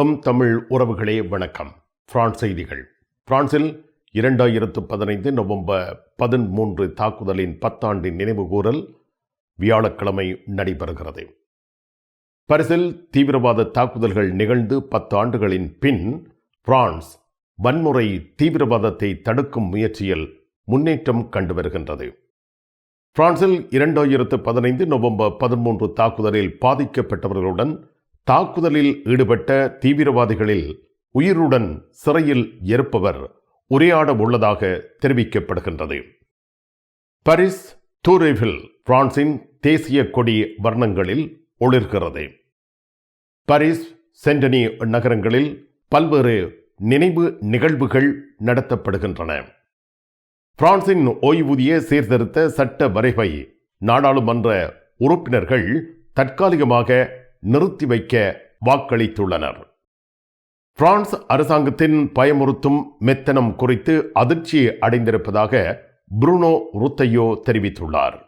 M Tamil உறவுகளே வணக்கம். France செய்திகள். பிரான்சில் இரண்டாயிரத்து பதினைந்து நவம்பர் பதிமூன்று தாக்குதலின் பத்தாண்டு நினைவுகூரல் வியாழக்கிழமை நடைபெறுகிறது. பரிசில் தீவிரவாத தாக்குதல்கள் நிகழ்ந்து பத்து ஆண்டுகளின் பின் பிரான்ஸ் வன்முறை தீவிரவாதத்தை தடுக்கும் முயற்சியில் முன்னேற்றம் கண்டு வருகின்றது பிரான்சில் இரண்டாயிரத்து பதினைந்து நவம்பர் பதிமூன்று தாக்குதலில் பாதிக்கப்பட்டவர்களுடன் தாக்குதலில் ஈடுபட்ட தீவிரவாதிகளில் உயிருடன் சிறையில் இருப்பவர் உரையாட உள்ளதாக தெரிவிக்கப்படுகின்றது. பரிஸ் தூரேவில் பிரான்சின் தேசிய கொடி வர்ணங்களில் ஒளிர்கிறது. பரிஸ் சென்டனி நகரங்களில் பல்வேறு நினைவு நிகழ்வுகள் நடத்தப்படுகின்றன. பிரான்சின் ஓய்வூதிய சீர்திருத்த சட்ட வரைவை நாடாளுமன்ற உறுப்பினர்கள் தற்காலிகமாக நிறுத்தி வைக்க வாக்களித்துள்ளனர். பிரான்ஸ் அரசாங்கத்தின் பயமுறுத்தும் மெத்தனம் குறித்து அதிர்ச்சி அடைந்திருப்பதாக புருனோ ருத்தையோ தெரிவித்துள்ளார்.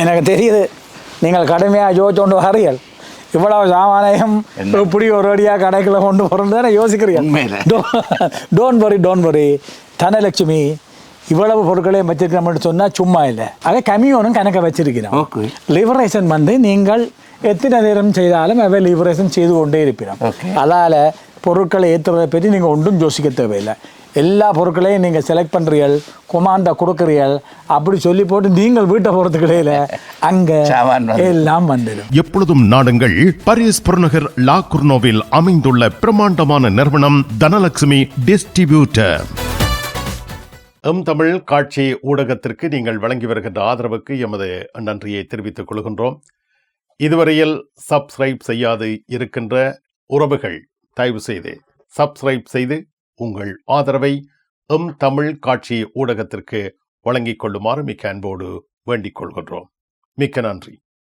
எனக்கு தெரியுது. நீங்கள் கடுமையாக ஜோதிச்சோண்டு வரீர்கள். இவ்வளவு சாமானியம் இப்படி ஒரு அடியாக கடைக்குள்ள கொண்டு போகிறோன்னு. யோசிக்கிறீங்க don't worry don't worry Dhanalakshmi இவ்வளவு பொருட்களையும் வச்சிருக்கிறோம்னு சொன்னால் சும்மா இல்லை. அதை கமியோனும் கணக்க வச்சிருக்கிறோம். லிபரேஷன் வந்து நீங்கள் எத்தனை நேரம் செய்தாலும் அவை லிபரேஷன் செய்து கொண்டே இருப்பினோம். Okay. அதால் பொருட்களை ஏற்றுறதை பற்றி நீங்கள் ஒன்றும் யோசிக்க தேவையில்லை. எல்லா பொருட்களையும் நீங்கள் செலக்ட் பண்ணுறீர்கள் கொமாண்டா கொடுக்குறீர்கள் அப்படி சொல்லி போட்டு நீங்கள் வீட்டை போகிறதுக்கு இடையில அங்கே. எல்லாம் வந்துடும். எப்பொழுதும் நாடுங்கள் பாரிஸ் புறநகர் லா குர்னோவில் அமைந்துள்ள பிரம்மாண்டமான நிறுவனம் தனலட்சுமி டிஸ்ட்ரிபியூட்டர். எம் தமிழ் காட்சி ஊடகத்திற்கு நீங்கள் வழங்கி வருகின்ற ஆதரவுக்கு எமது நன்றியை தெரிவித்துக் கொள்கின்றோம். இதுவரையில் சப்ஸ்கிரைப் செய்யாது இருக்கின்ற உறவுகள் தயவு செய்து சப்ஸ்கிரைப் செய்து உங்கள் ஆதரவை எம் தமிழ் காட்சி ஊடகத்திற்கு வழங்கிக் கொள்ளுமாறு மிக்க அன்போடு வேண்டிக் கொள்கின்றோம். மிக்க நன்றி.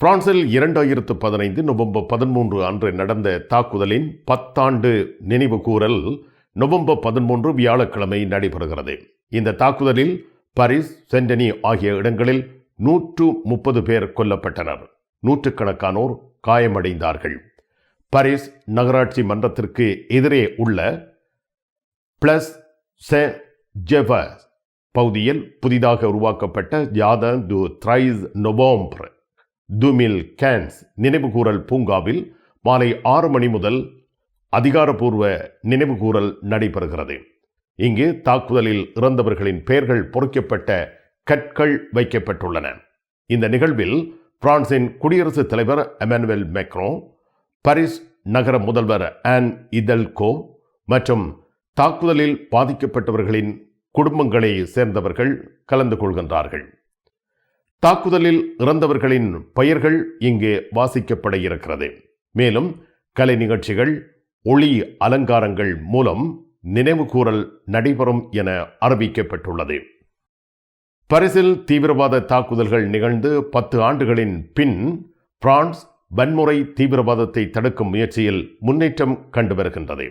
பிரான்சில் இரண்டாயிரத்து பதினைந்து நவம்பர் பதிமூன்று அன்று நடந்த தாக்குதலின் பத்தாண்டு நினைவு கூறல் நவம்பர் பதிமூன்று வியாழக்கிழமை நடைபெறுகிறது. இந்த தாக்குதலில் பாரிஸ் சென்டனி ஆகிய இடங்களில் நூற்று முப்பது பேர் கொல்லப்பட்டனர். நூற்றுக்கணக்கானோர் காயமடைந்தார்கள். பாரிஸ் நகராட்சி மன்றத்திற்கு எதிரே உள்ள பிளஸ் செ ஜெவ பகுதியில் புதிதாக உருவாக்கப்பட்ட ஜாத து த்ரைஸ் நொவோம்பர் துமில் கேன்ஸ் நினைவுகூரல் பூங்காவில் மாலை ஆறு மணி முதல் அதிகாரப்பூர்வ நினைவுகூரல் நடைபெறுகிறது. இங்கு தாக்குதலில் இறந்தவர்களின் பெயர்கள் பொறிக்கப்பட்ட கற்கள் வைக்கப்பட்டுள்ளன. இந்த நிகழ்வில் பிரான்சின் குடியரசுத் தலைவர் எமானுவேல் மெக்ரோ பாரிஸ் நகர முதல்வர் ஆன் இதல்கோ மற்றும் தாக்குதலில் பாதிக்கப்பட்டவர்களின் குடும்பங்களை சேர்ந்தவர்கள் கலந்து கொள்கின்றார்கள். தாக்குதலில் இறந்தவர்களின் பெயர்கள் இங்கே வாசிக்கப்பட இருக்கிறது மேலும் கலை நிகழ்ச்சிகள் ஒளி அலங்காரங்கள் மூலம் நினைவுகூரல் நடைபெறும் என அறிவிக்கப்பட்டுள்ளது. பரிசில் தீவிரவாத தாக்குதல்கள் நிகழ்ந்து பத்து ஆண்டுகளின் பின் பிரான்ஸ் வன்முறை தீவிரவாதத்தை தடுக்கும் முயற்சியில் முன்னேற்றம் கண்டு வருகின்றது.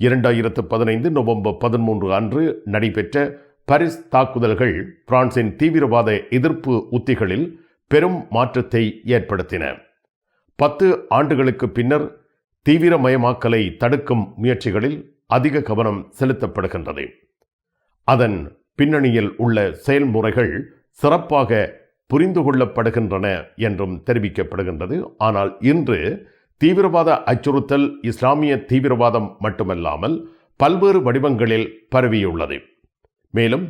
இரண்டாயிரத்து பதினைந்து நவம்பர் பதிமூன்று அன்று நடைபெற்ற பரிஸ் தாக்குதல்கள் பிரான்சின் தீவிரவாத எதிர்ப்பு உத்திகளில் பெரும் மாற்றத்தை ஏற்படுத்தின. பத்து ஆண்டுகளுக்கு பின்னர் தீவிரமயமாக்கலை தடுக்கும் முயற்சிகளில் அதிக கவனம் செலுத்தப்படுகின்றது. அதன் பின்னணியில் உள்ள செயல்முறைகள் சிறப்பாக புரிந்து கொள்ளப்படுகின்றன என்றும் தெரிவிக்கப்படுகின்றது. ஆனால் இன்று தீவிரவாத அச்சுறுத்தல் இஸ்லாமிய தீவிரவாதம் மட்டுமல்லாமல் பல்வேறு வடிவங்களில் பரவியுள்ளது. மேலும்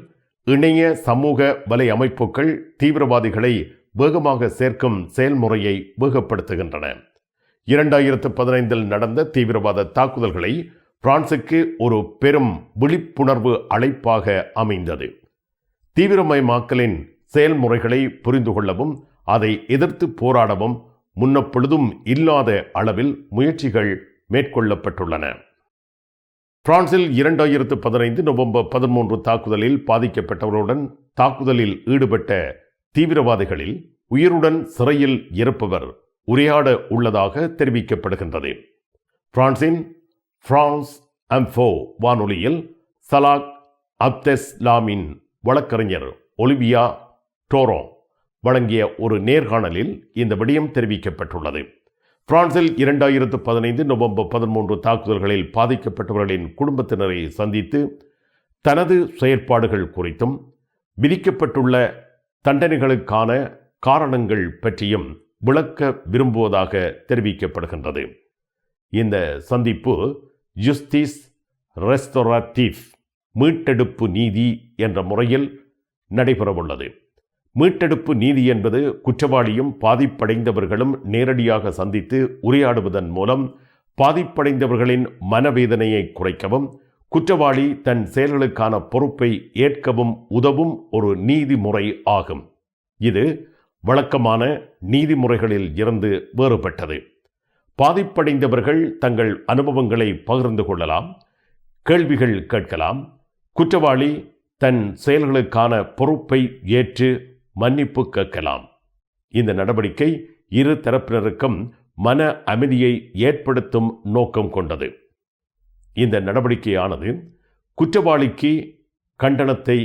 இணைய சமூக வலை அமைப்புகள் தீவிரவாதிகளை வேகமாக சேர்க்கும் செயல்முறையை வேகப்படுத்துகின்றன. இரண்டாயிரத்து பதினைந்தில் நடந்த தீவிரவாத தாக்குதல்களை பிரான்சுக்கு ஒரு பெரும் விழிப்புணர்வு அழைப்பாக அமைந்தது. தீவிரமயமாக்கலின் செயல்முறைகளை புரிந்து கொள்ளவும் அதை எதிர்த்து போராடவும் முன்னப்பொழுதும் இல்லாத அளவில் முயற்சிகள் மேற்கொள்ளப்பட்டுள்ளன. பிரான்சில் இரண்டாயிரத்து பதினைந்து நவம்பர் பதிமூன்று தாக்குதலில் பாதிக்கப்பட்டவருடன் தாக்குதலில் ஈடுபட்ட தீவிரவாதிகளில் உயிருடன் சிறையில் இருப்பவர் உரையாட உள்ளதாக தெரிவிக்கப்படுகின்றது. பிரான்சின் பிரான்ஸ் அம்ஃபோ வானொலியில் சலாக் அப்தெஸ்லாமின் வழக்கறிஞர் ஒலிவியா டோரோ வழங்கிய ஒரு நேர்காணலில் இந்த விடயம் தெரிவிக்கப்பட்டுள்ளது. பிரான்சில் இரண்டாயிரத்து பதினைந்து நவம்பர் பதிமூன்று தாக்குதல்களில் பாதிக்கப்பட்டவர்களின் குடும்பத்தினரை சந்தித்து தனது செயற்பாடுகள் குறித்தும் விதிக்கப்பட்டுள்ள தண்டனைகளுக்கான காரணங்கள் பற்றியும் விளக்க விரும்புவதாக தெரிவிக்கப்படுகின்றது. இந்த சந்திப்பு ஜுஸ்டிஸ் ரெஸ்டோராட்டிவ் மீட்டெடுப்பு நீதி என்ற முறையில் நடைபெறவுள்ளது. மீட்டெடுப்பு நீதி என்பது குற்றவாளியும் பாதிப்படைந்தவர்களும் நேரடியாக சந்தித்து உரையாடுவதன் மூலம் பாதிப்படைந்தவர்களின் மனவேதனையை குறைக்கவும் குற்றவாளி தன் செயல்களுக்கான பொறுப்பை ஏற்கவும் உதவும் ஒரு நீதிமுறை ஆகும். இது வழக்கமான நீதிமுறைகளில் இருந்து வேறுபட்டது. பாதிப்படைந்தவர்கள் தங்கள் அனுபவங்களை பகிர்ந்து கொள்ளலாம் கேள்விகள் கேட்கலாம் குற்றவாளி தன் செயல்களுக்கான பொறுப்பை ஏற்று மன்னிப்பு கேட்கலாம். இந்த நடவடிக்கை இரு தரப்பினருக்கும் மன அமைதியை ஏற்படுத்தும் நோக்கம் கொண்டது. இந்த நடவடிக்கையானது குற்றவாளிக்கு கண்டனத்தை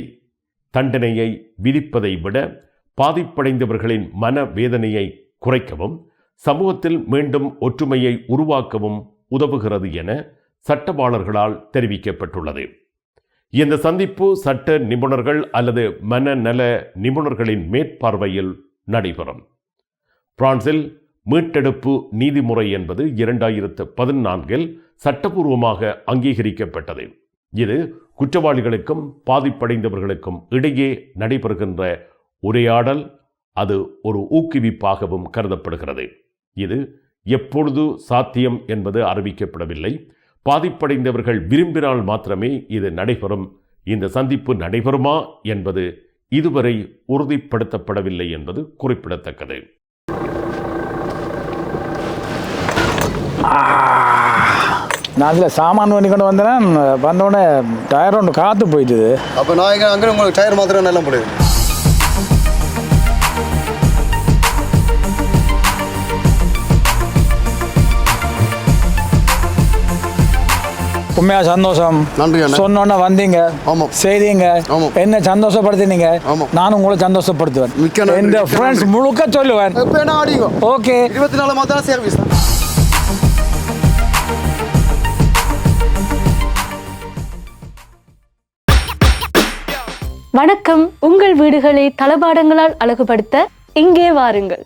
தண்டனையை விதிப்பதை விட பாதிப்படைந்தவர்களின் மன வேதனையை குறைக்கவும் சமூகத்தில் மீண்டும் ஒற்றுமையை உருவாக்கவும் உதவுகிறது என சட்டவாளர்களால் தெரிவிக்கப்பட்டுள்ளது. இந்த சந்திப்பு சட்ட நிபுணர்கள் அல்லது மனநல நிபுணர்களின் மேற்பார்வையில் நடைபெறும். பிரான்சில் மீட்டெடுப்பு நீதிமுறை என்பது இரண்டாயிரத்து பதினான்கில் சட்டபூர்வமாக அங்கீகரிக்கப்பட்டது. இது குற்றவாளிகளுக்கும் பாதிப்படைந்தவர்களுக்கும் இடையே நடைபெறுகின்ற உரையாடல் அது ஒரு ஊக்குவிப்பாகவும் கருதப்படுகிறது. இது எப்பொழுது சாத்தியம் என்பது அறிவிக்கப்படவில்லை. பாதிப்படைந்தவர்கள் விரும்பினால் மாத்திரமே இது நடைபெறும். இந்த சந்திப்பு நடைபெறுமா என்பது இதுவரை உறுதிப்படுத்தப்படவில்லை என்பது குறிப்பிடத்தக்கது. நான் அதில் சாமான் பண்ணி கொண்டு வந்தேன் வந்தோடனே டயர் ஒன்று காற்று போயிட்டுது. அப்போ நான் இங்கே அங்கே உங்களுக்கு டயர் மாத்திரம் எல்லாம் போடுது? உண்மையா சந்தோஷம். நன்றி அண்ணா. சொன்னோன்னே வந்தீங்க. ஆமாம். செய்தீங்க. என்ன சந்தோஷப்படுத்தினீங்க. நானும் உங்களை சந்தோஷப்படுத்துவேன். மிக்க மிக்க ஃப்ரெண்ட்ஸ். முழுக்க சொல்லுவேன். ஓகே. இருபத்தி நாலு மாதம் சர்வீஸ் வணக்கம். உங்கள் வீடுகளை தளபாடங்களால் அழகுபடுத்த இங்கே வாருங்கள்.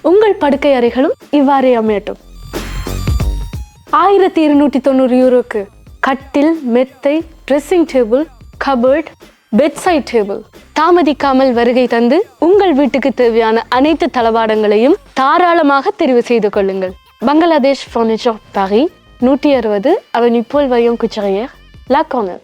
உங்கள் படுக்கை அறைகளும் இவ்வாறே அமையட்டும். ஆயிரத்தி இருநூற்றி தொண்ணூறு யூரோக்கு. கட்டில் மெத்தை dressing table cupboard bedside table தாமதிக்காமல் வருகை தந்து உங்கள் வீட்டுக்கு தேவையான அனைத்து தளபாடங்களையும் தாராளமாக தெரிவு செய்து கொள்ளுங்கள். பங்களாதேஷ் ஃபர்னிச்சர் பாரி நூற்றி அறுபது அவனி போல் வயோங் குச்சரையர் லா கார்னர்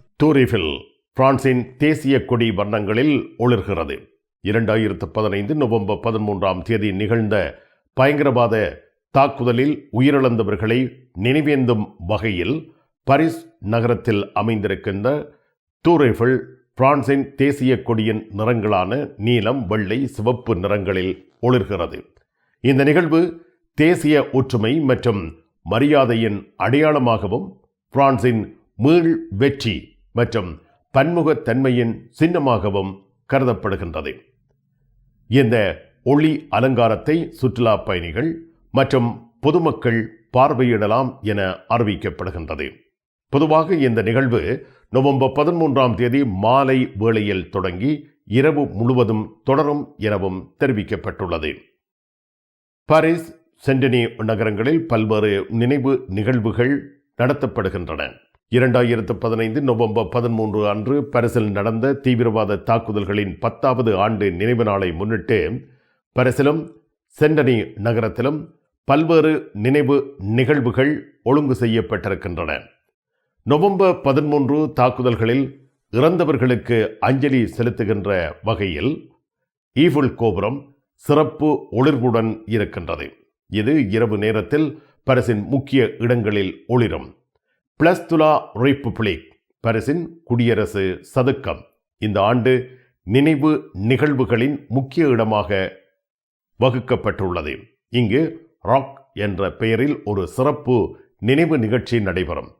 டூரிஃபில் பிரான்சின் தேசிய கொடி வர்ணங்களில் ஒளிர்கிறது. இரண்டாயிரத்து பதினைந்து நவம்பர் பதிமூன்றாம் தேதி நிகழ்ந்த பயங்கரவாத தாக்குதலில் உயிரிழந்தவர்களை நினைவேந்தும் வகையில் பாரிஸ் நகரத்தில் அமைந்திருக்கின்ற டூரிஃபில் பிரான்சின் தேசிய கொடியின் நிறங்களான நீலம் வெள்ளை சிவப்பு நிறங்களில் ஒளிர்கிறது. இந்த நிகழ்வு தேசிய ஒற்றுமை மற்றும் மரியாதையின் அடையாளமாகவும் பிரான்சின் மீள் வெற்றி மற்றும் பன்முகத்தன்மையின் சின்னமாகவும் கருதப்படுகின்றது. இந்த ஒளி அலங்காரத்தை சுற்றுலா பயணிகள் மற்றும் பொதுமக்கள் பார்வையிடலாம் என அறிவிக்கப்படுகின்றது. பொதுவாக இந்த நிகழ்வு நவம்பர் பதிமூன்றாம் தேதி மாலை வேளையில் தொடங்கி இரவு முழுவதும் தொடரும் எனவும் தெரிவிக்கப்பட்டுள்ளது. பாரிஸ் சென்டனி நகரங்களில் பல்வேறு நினைவு நிகழ்வுகள் நடத்தப்படுகின்றன. இரண்டாயிரத்து பதினைந்து நவம்பர் பதிமூன்று அன்று பரிசில் நடந்த தீவிரவாத தாக்குதல்களின் பத்தாவது ஆண்டு நினைவு நாளை முன்னிட்டு பரிசிலும் சென்டனி நகரத்திலும் பல்வேறு நினைவு நிகழ்வுகள் ஒழுங்கு செய்யப்பட்டிருக்கின்றன. நவம்பர் பதிமூன்று தாக்குதல்களில் இறந்தவர்களுக்கு அஞ்சலி செலுத்துகின்ற வகையில் ஈஃபுல் கோபுரம் சிறப்பு ஒளிர்வுடன் இருக்கின்றது. இது இரவு நேரத்தில் பரிசின் முக்கிய இடங்களில் ஒளிரும். பிளஸ்துலா ரிப்புப்ளிக் பரிசின் குடியரசு சதுக்கம். இந்த ஆண்டு நினைவு நிகழ்வுகளின் முக்கிய இடமாக வகுக்கப்பட்டுள்ளது. இங்கு ராக் என்ற பெயரில் ஒரு சிறப்பு நினைவு நிகழ்ச்சி நடைபெறும்.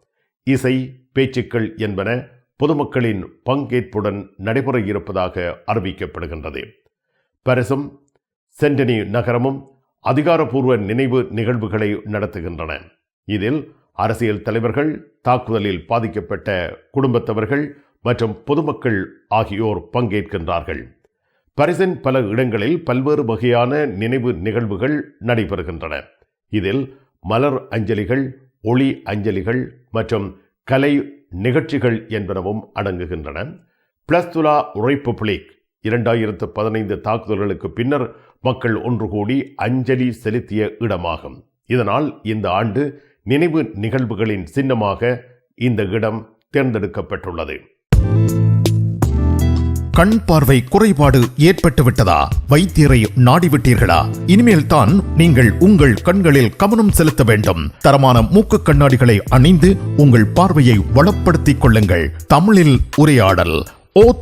இசை பேச்சுக்கள் என்பன பொதுமக்களின் பங்கேற்புடன் நடைபெற இருப்பதாக அறிவிக்கப்படுகின்றது. பரிசும் சென்டனி நகரமும் அதிகாரப்பூர்வ நினைவு நிகழ்வுகளை நடத்துகின்றன. இதில் அரசியல் தலைவர்கள் தாக்குதலில் பாதிக்கப்பட்ட குடும்பத்தவர்கள் மற்றும் பொதுமக்கள் ஆகியோர் பங்கேற்கின்றார்கள். பரிசின் பல இடங்களில் பல்வேறு வகையான நினைவு நிகழ்வுகள் நடைபெறுகின்றன. இதில் மலர் அஞ்சலிகள் ஒளி அஞ்சலிகள் மற்றும் கலை நிகழ்ச்சிகள் என்பனவும் அடங்குகின்றன. பிளஸ்துலா பிளிக் இரண்டாயிரத்து பதினைந்து தாக்குதல்களுக்கு பின்னர் மக்கள் ஒன்று கூடி அஞ்சலி செலுத்திய இடமாகும். இதனால் இந்த ஆண்டு நினைவு நிகழ்வுகளின் சின்னமாக இந்த இடம் தேர்ந்தெடுக்கப்பட்டுள்ளது. கண் பார்வை குறைபாடு ஏற்பட்டுவிட்டதா வைத்தியரை நாடிவிட்டீர்களா? இனிமேல் தான் நீங்கள் உங்கள் கண்களில் கவனம் செலுத்த வேண்டும். தரமான மூக்கு கண்ணாடிகளை அணிந்து உங்கள் பார்வையை வளப்படுத்திக் கொள்ளுங்கள். தமிழில் உரையாடல் ஓ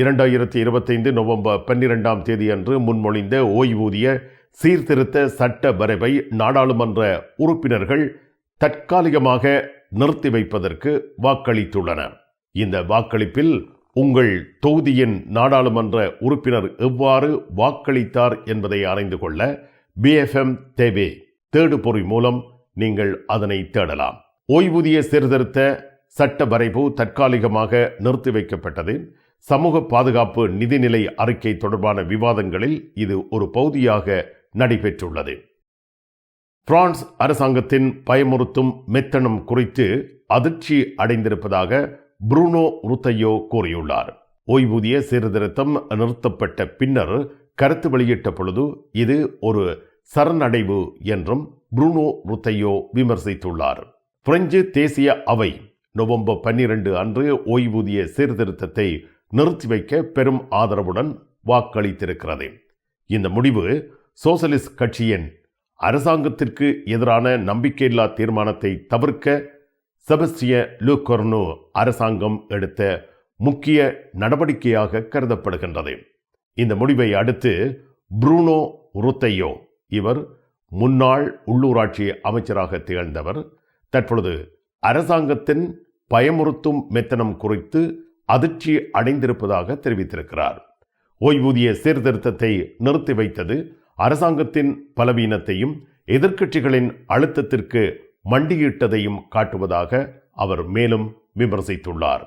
இரண்டாயிரத்தி இருபத்தைந்து நவம்பர் பன்னிரெண்டாம் தேதியன்று முன்மொழிந்த ஓய்வூதிய சீர்திருத்த சட்ட வரைவை நாடாளுமன்ற உறுப்பினர்கள் தற்காலிகமாக நிறுத்தி வைப்பதற்கு வாக்களித்துள்ளனர். இந்த வாக்களிப்பில் உங்கள் தொகுதியின் நாடாளுமன்ற உறுப்பினர் எவ்வாறு வாக்களித்தார் என்பதை அறிந்து கொள்ள பிஎஃப்எம் தேவே தேடுபொறி மூலம் நீங்கள் அதனை தேடலாம். ஓய்வூதிய சீர்திருத்த சட்ட வரைவு தற்காலிகமாக நிறுத்தி வைக்கப்பட்டது. சமூக பாதுகாப்பு நிதிநிலை அறிக்கை தொடர்பான விவாதங்களில் இது ஒரு பகுதியாக நடைபெற்றுள்ளது. பிரான்ஸ் அரசாங்கத்தின் பயமுறுத்தும் மெத்தனம் குறித்து அதிர்ச்சி அடைந்திருப்பதாக புருனோ ருத்தையோ கூறியுள்ளார். ஓய்வூதிய சீர்திருத்தம் நிறுத்தப்பட்ட பின்னர் கருத்து வெளியிட்ட பொழுது இது ஒரு சரணடைவு என்றும் புருனோ ருத்தையோ விமர்சித்துள்ளார். பிரெஞ்சு தேசிய அவை நவம்பர் பன்னிரண்டு அன்று ஓய்வூதிய சீர்திருத்தத்தை நிறுத்தி வைக்க பெரும் ஆதரவுடன் வாக்களித்திருக்கிறது. இந்த முடிவு சோசலிஸ்ட் கட்சியின் அரசாங்கத்திற்கு எதிரான நம்பிக்கையில்லா தீர்மானத்தை தவிர்க்க செபஸ்டிய லூகொர்னோ அரசாங்கம் எடுத்த முக்கிய நடவடிக்கையாக கருதப்படுகின்றது. இந்த முடிவை அடுத்து புரூனோ ருத்தையோ இவர் முன்னாள் உள்ளூராட்சி அமைச்சராக திகழ்ந்தவர். தற்பொழுது அரசாங்கத்தின் பயமுறுத்தும் மெத்தனம் குறித்து அதிர்ச்சி அடைந்திருப்பதாக தெரிவித்திருக்கிறார். ஓய்வூதிய சீர்திருத்தத்தை நிறுத்தி வைத்தது அரசாங்கத்தின் பலவீனத்தையும் எதிர்க்கட்சிகளின் அழுத்தத்திற்கு மண்டியிட்டதையும் காட்டுவதாக அவர் மேலும் விமர்சித்துள்ளார்.